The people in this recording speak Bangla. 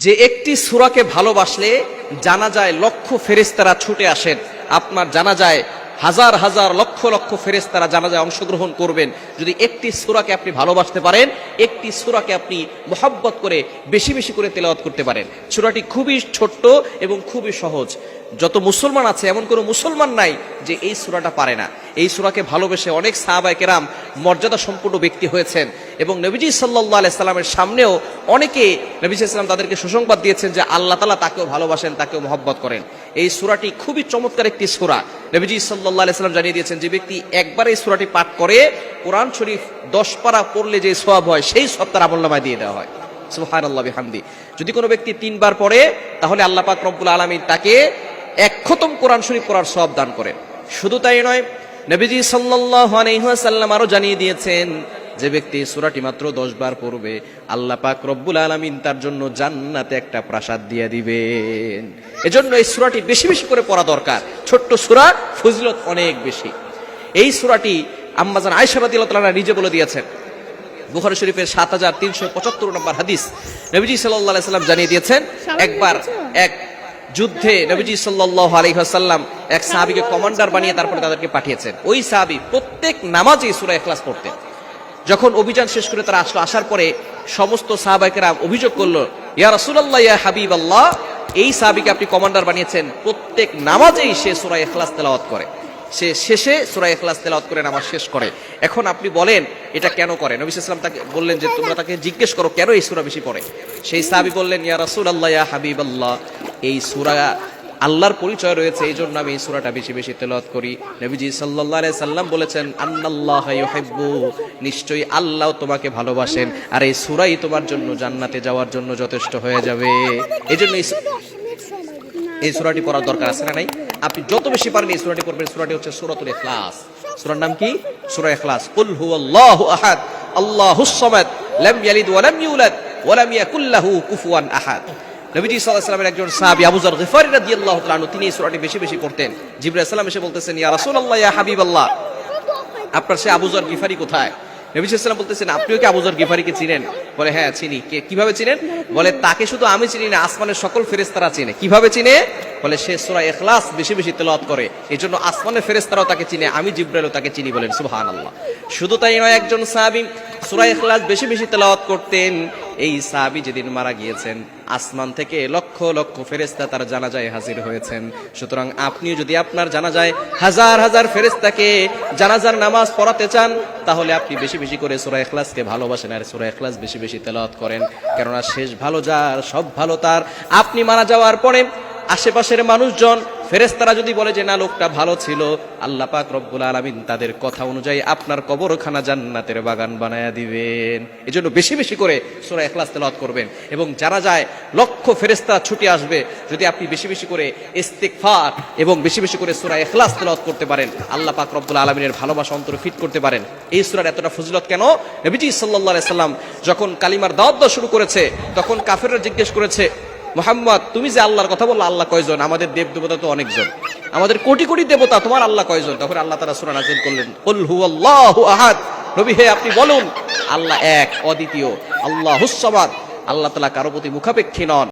যে একটি সুরাকে ভালোবাসলে জানা যায় লক্ষ ফেরেস্তারা ছুটে আসেন। আপনার জানা যায় হাজার হাজার লক্ষ লক্ষ ফেরেস্তারা জানা যায় অংশগ্রহণ করবেন। যদি একটি সুরাকে আপনি ভালোবাসতে পারেন, একটি সুরাকে আপনি মোহাব্বত করে বেশি বেশি করে তেলাওয়াত করতে পারেন। সুরাটি খুবই ছোট্ট এবং খুবই সহজ। যত মুসলমান আছে, এমন কোনো মুসলমান নাই যে এই সুরাটা পারে না। এই সুরাকে ভালোবেসে অনেক সাহাবাই কেরাম মর্যাদা সম্পূর্ণ ব্যক্তি হয়েছেন। এবং নবীজি সাল্লাহ আলাইসাল্লামের সামনেও অনেকে নবীজি ইসলাম তাদেরকে সুসংবাদ দিয়েছেন যে আল্লাহ তালা তাকেও ভালোবাসেন, তাকেও মহব্বত করেন। এই সুরাটি খুবই চমৎকার একটি সুরা। নবীজি সাল্লাহ আলাইসাল্লাম জানিয়ে দিয়েছেন যে ব্যক্তি একবার এই সুরাটি পাঠ করে কোরআন শরীফ দশ পারা পড়লে যে সোয়াব হয়, সেই সব তার আমল্লামায় দিয়ে দেওয়া হয়। সুহান আল্লাহ যদি কোনো ব্যক্তি তিনবার পড়ে, তাহলে আল্লাহ পাক রব্বুল আলমী তাকে এক কোরআন শরীফ পড়ার সব দান করেন। শুধু তাই নয় নবীজি সাল্লাহ আলহিহাসাল্লাম আরও জানিয়ে দিয়েছেন যে ব্যক্তি সুরাটি মাত্র দশ বার পড়বে আল্লাহ পাক রব্বুল আলমিন তার জন্য জান্নাতে একটা প্রাসাদ দিয়ে দিবেন। এজন্য এই সুরাটি বেশি বেশি করে পড়া দরকার। ছোট্ট সুরা ফজিলত অনেক বেশি। এই সুরাটি আম্মাজান আয়সাবাদ নিজে বলে দিয়েছেন। বুখারি শরীফের সাত হাজার তিনশো পঁচাত্তর নম্বর হাদিস নবীজি সাল্লাহ সাল্লাম জানিয়ে দিয়েছেন একবার এক যুদ্ধে নবীজি সাল্লাহ আলহিহাসাল্লাম এক সাহাবিকে কমান্ডার বানিয়ে তারপরে তাদেরকে পাঠিয়েছেন। ওই সাহাবি প্রত্যেক নামাজে সুরা এখলাস পড়তেন। যখন অভিযান শেষ করে তারা আসলো, আসার পরে সমস্ত সাহাবাইকেরা অভিযোগ করল, ইয়া রাসূলুল্লাহ, ইয়া হাবিব আল্লাহ এই সাহাবিকে আপনি কমান্ডার বানিয়েছেন, প্রত্যেক নামাজেই সে সূরা ইখলাস তেলাওয়াত করে। সে শেষে সূরা ইখলাস তেলাওয়াত করে নামাজ শেষ করে। এখন আপনি বলেন, এটা কেন করে? নবী সাল্লাম তাকে বললেন যে, তোমরা তাকে জিজ্ঞেস করো কেন এই সূরা বেশি পড়ে? সেই সাহাবি বললেন, ইয়া রাসূলুল্লাহ, ইয়া হাবিব আল্লাহ এই সুরা আল্লাহর পরিচয় রয়েছে এই জন্য আমি এই সুরাটা বেশি বেশি তেলাওয়াত করি। নবীজি আলাইহি সাল্লাম বলেছেন, আন্নাল্লাহ ইউহিব্বু নিশ্চয়ই আল্লাহ তোমাকে ভালোবাসেন। আর এই সূরাই তোমার জন্য জান্নাতে যাওয়ার জন্য যথেষ্ট হয়ে যাবে। এই জন্য এই সুরাটি পড়ার দরকার আছে না নাই? আপনি যত বেশি পারেন এই সুরাটি পড়বেন। সুরাটি হচ্ছে সূরাতুল ইখলাস। সুরার নাম কি? সুরা ইখলাস। কুল হুয়াল্লাহু আহাদ আল্লাহুস সামাদ, লাম ইয়ালিদ ওয়া লাম ইউলাদ, ওয়া লাম ইয়াকুল লাহু কুফুয়ান আহাদ। নবীজি আলাইহি একজন সাহাবি আবুজার গিফারি রাদি আল্লাহ তিনি এই সুরাটি বেশি বেশি করতেন জিবরা ইসলাম এসে বলতেছেন, ইয়া রাসূলুল্লাহ, ইয়া হাবিবাল্লাহ। আপনার সে আবুজার গিফারি কোথায়? নবী সাল্লাম বলতেছেন, আপনিও কি আবুজার গিফারিকে চিনেন? বলে হ্যাঁ চিনি। কীভাবে চিনেন? বলে, তাকে শুধু আমি চিনি না, আসমানের সকল ফেরেস্তারা চিনে। কীভাবে চিনে? বলে সে সূরা এখলাস বেশি বেশি তেলাওয়াত করে। এই জন্য আসমানের ফেরেস্তারাও তাকে চিনে, আমি জিব্রাইলও তাকে চিনি বলেন, সুবহানাল্লাহ। শুধু তাই নয়, একজন সাহাবী সূরা এখলাস বেশি বেশি তেলাওয়াত করতেন। এই সাহাবী যেদিন মারা গিয়েছেন, আসমান থেকে লক্ষ লক্ষ ফেরেস্তা তার জানাজায় হাজির হয়েছেন। সুতরাং আপনিও যদি আপনার জানাজায় হাজার হাজার ফেরেস্তাকে জানাজার নামাজ পড়াতে চান, তাহলে আপনি বেশি বেশি করে সূরা এখলাসকে ভালোবাসেন আর সূরা এখলাস বেশি বেশি তেলাওয়াত করেন। কেননা শেষ ভালো যার, সব ভালো তার। আপনি মারা যাওয়ার পরে আশেপাশের মানুষজন ফেরেস্তারা যদি বলে যে, না, লোকটা ভালো ছিল, আল্লাহ পাক রব্বুল আলামিন তাদের কথা অনুযায়ী আপনার কবরখানা জান্নাতের বাগান বানায়া দিবেন। এজন্য বেশি বেশি করে সূরা এখলাস তেলাওয়াত করবেন। এবং যারা যায়, লক্ষ ফেরেস্তা ছুটে আসবে, যদি আপনি বেশি বেশি করে ইস্তিগফার এবং বেশি বেশি করে সূরা এখলাস তেলাওয়াত করতে পারেন, আল্লাহ পাক রব্বুল আলামিনের ভালোবাসা অন্তর ফিট করতে পারেন। এই সুরার এতটা ফজিলত কেন? নবীজি আলাইহি সাল্লাম যখন কালিমার দাওয়াত শুরু করেছে, তখন কাফেররা জিজ্ঞেস করেছে মোহাম্মদ, তুমি যে আল্লাহর কথা বলল, আল্লাহ কয়জন? আমাদের দেব দেবতা তো অনেকজন। আমাদের কোটি কোটি দেবতা, তোমার আল্লাহ কয়জন? তখন আল্লাহ তারা সুরা নাজিল করলেন আহাদ। নবী, হে, আপনি বলুন। আল্লাহ এক, অদ্বিতীয় আল্লাহ হুসামাদ আল্লাহ তালা কারও প্রতি মুখাপেক্ষী নন।